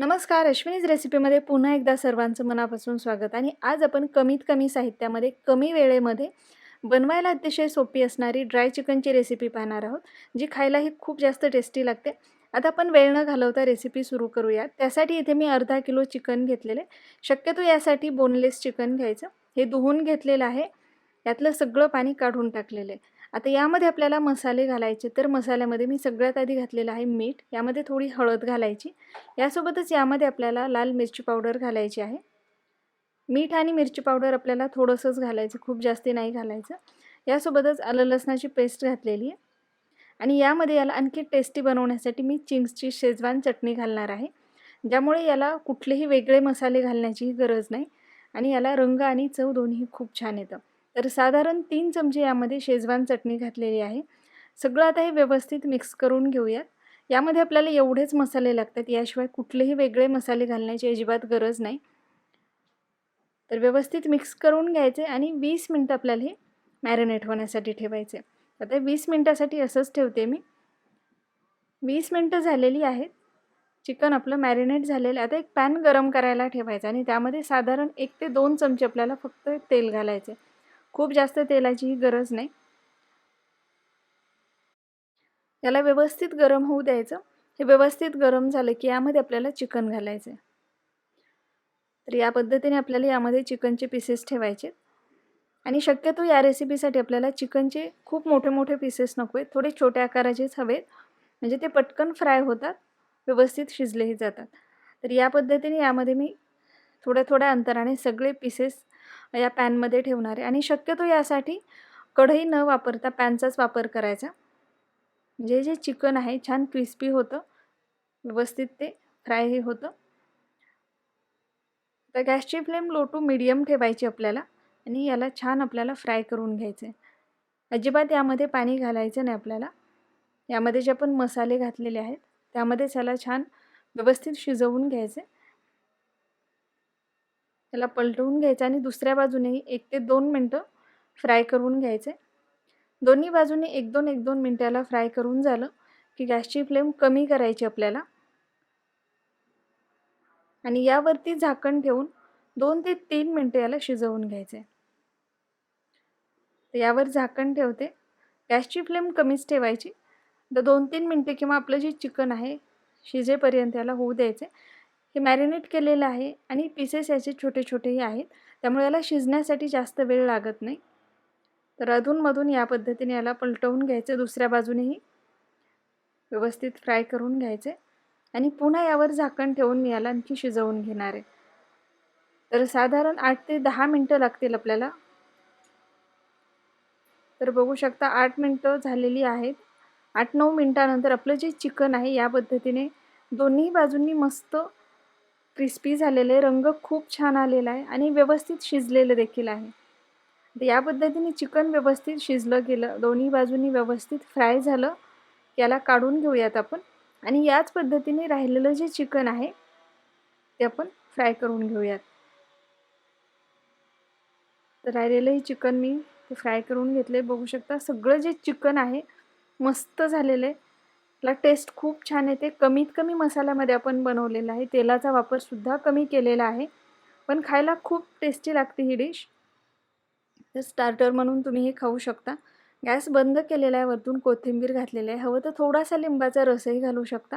नमस्कार अश्विनीज रेसिपीमध्ये पुन्हा एकदा सर्वांचं मनापासून स्वागत. आणि आज आपण कमीत कमी साहित्यामध्ये कमी वेळेमध्ये बनवायला अतिशय सोपी असणारी ड्राय चिकनची रेसिपी पाहणार आहोत जी खायलाही खूप जास्त टेस्टी लागते. आता आपण वेळ न घालवता रेसिपी सुरू करूया त्यासाठी इथे मी अर्धा किलो चिकन घेतलेले. शक्यतो यासाठी बोनलेस चिकन घ्यायचं. हे धुवून घेतलेलं आहे. यातलं सगळं पाणी काढून टाकलेलं आहे. आता यामध्ये आपल्याला मसाले घालायचे तर मसाल्यामध्ये मी सगळ्यात आधी घातलेलं आहे मीठ यामध्ये थोडी हळद घालायची. यासोबतच यामध्ये आपल्याला लाल मिरची पावडर घालायची आहे. मीठ आणि मिरची पावडर आपल्याला थोडंसंच घालायचं खूप जास्ती नाही घालायचं. यासोबतच आलं लसणाची पेस्ट घातलेली आहे. आणि यामध्ये याला आणखी टेस्टी बनवण्यासाठी मी चिंग्सची शेजवान चटणी घालणार आहे ज्यामुळे याला कुठलेही वेगळे मसाले घालण्याचीही गरज नाही आणि याला रंग आणि चव दोन्ही खूप छान येतं. तर साधारण तीन चमचे यामध्ये शेजवान चटणी घातलेली आहे. सगळं आता हे व्यवस्थित मिक्स करून घेऊयात यामध्ये आपल्याला एवढेच मसाले लागतात याशिवाय कुठलेही वेगळे मसाले घालण्याची अजिबात गरज नाही. तर व्यवस्थित मिक्स करून घ्यायचे आणि वीस मिनटं आपल्याला हे मॅरिनेट होण्यासाठी ठेवायचे. आता वीस मिनटासाठी असंच ठेवते मी. वीस मिनटं झालेली आहेत. चिकन आपलं मॅरिनेट झालेलं आता एक पॅन गरम करायला ठेवायचं आणि त्यामध्ये साधारण एक ते दोन चमचे आपल्याला फक्त तेल घालायचे खूप जास्त तेलाचीही गरज नाही. याला व्यवस्थित गरम होऊ द्यायचं. हे व्यवस्थित गरम झालं की यामध्ये आपल्याला चिकन घालायचं तर या पद्धतीने आपल्याला यामध्ये चिकनचे पीसेस ठेवायचे. आणि शक्यतो या रेसिपीसाठी आपल्याला चिकनचे खूप मोठे मोठे पीसेस नको आहेत. थोडे छोट्या आकाराचेच हवेत. म्हणजे ते पटकन फ्राय होतात. व्यवस्थित शिजलेही जातात. तर या पद्धतीने यामध्ये मी थोड्या थोड्या अंतराने सगळे पीसेस या पॅनमध्ये ठेवणार. आहे आणि शक्यतो यासाठी कढई न वापरता पॅनचाच वापर करायचा. जे जे चिकन आहे छान क्रिस्पी होतं. व्यवस्थित ते फ्रायही होतं. तर गॅसची फ्लेम लो टू मिडियम ठेवायची आपल्याला. आणि याला छान आपल्याला फ्राय करून घ्यायचं. आहे अजिबात यामध्ये पाणी घालायचं नाही आपल्याला. यामध्ये जे आपण मसाले घातलेले आहेत त्यामध्येच याला छान व्यवस्थित शिजवून घ्यायचे. त्याला पलटवून घ्यायचं आणि दुसऱ्या बाजूनेही एक ते दोन मिनटं फ्राय करून घ्यायचे. दोन्ही बाजूने एक दोन एक दोन मिनटाला फ्राय करून झालं की गॅसची फ्लेम कमी करायची आपल्याला. आणि यावरती झाकण ठेवून दोन ते तीन मिनटं याला शिजवून घ्यायचे. तर यावर झाकण ठेवते. गॅसची फ्लेम कमीच ठेवायची. तर दोन तीन मिनटे किंवा आपलं जे चिकन आहे शिजेपर्यंत याला होऊ द्यायचे. हे मॅरिनेट केलेलं आहे आणि पीसेस याचे छोटे छोटेही आहेत. त्यामुळे याला शिजण्यासाठी जास्त वेळ लागत नाही. तर अधूनमधून या पद्धतीने याला पलटवून घ्यायचं दुसऱ्या बाजूनेही. व्यवस्थित फ्राय करून घ्यायचे. आणि पुन्हा यावर झाकण ठेवून मी याला आणखी शिजवून घेणार आहे. तर साधारण आठ ते दहा मिनटं लागतील आपल्याला. तर बघू शकता आठ मिनटं झालेली आहेत. आठ नऊ मिनटानंतर आपलं जे चिकन आहे या पद्धतीने दोन्ही बाजूंनी मस्त क्रिस्पी झालेले रंग खूप छान आलेला आहे आणि व्यवस्थित शिजलेलं देखील आहे. या पद्धतीने चिकन व्यवस्थित शिजलं गेलं. दोन्ही बाजूंनी व्यवस्थित फ्राय झालं. याला काढून घेऊयात आपण. आणि याच पद्धतीने राहिलेलं जे चिकन आहे ते आपण फ्राय करून घेऊयात. तर राहिलेलंही चिकन मी ते फ्राय करून घेतले बघू शकता सगळं जे चिकन आहे मस्त झालेलं आहे. ला टेस्ट खूप छान येते. कमीत कमी मसाल्यामध्ये आपण बनवलेला आहे. तेलाचा वापरसुद्धा कमी केलेला आहे. पण खायला खूप टेस्टी लागते ही डिश तर स्टार्टर म्हणून तुम्ही हे खाऊ शकता. गॅस बंद केलेला आहे वरतून कोथिंबीर घातलेली आहे. हवं तर थोडासा लिंबाचा रसही घालू शकता.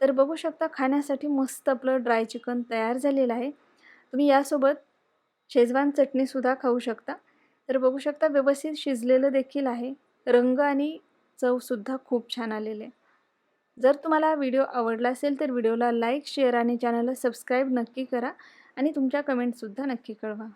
तर बघू शकता खाण्यासाठी मस्त आपलं ड्राय चिकन तयार झालेलं आहे. तुम्ही यासोबत शेजवान चटणीसुद्धा खाऊ शकता. तर बघू शकता व्यवस्थित शिजलेलं देखील आहे. रंग आणि चवसुद्धा खूप छान आलेले आहे. जर तुम्हाला व्हिडिओ आवडला असेल तर व्हिडिओला लाईक शेअर आणि चॅनलला सबस्क्राईब नक्की करा आणि तुमच्या कमेंटसुद्धा नक्की कळवा.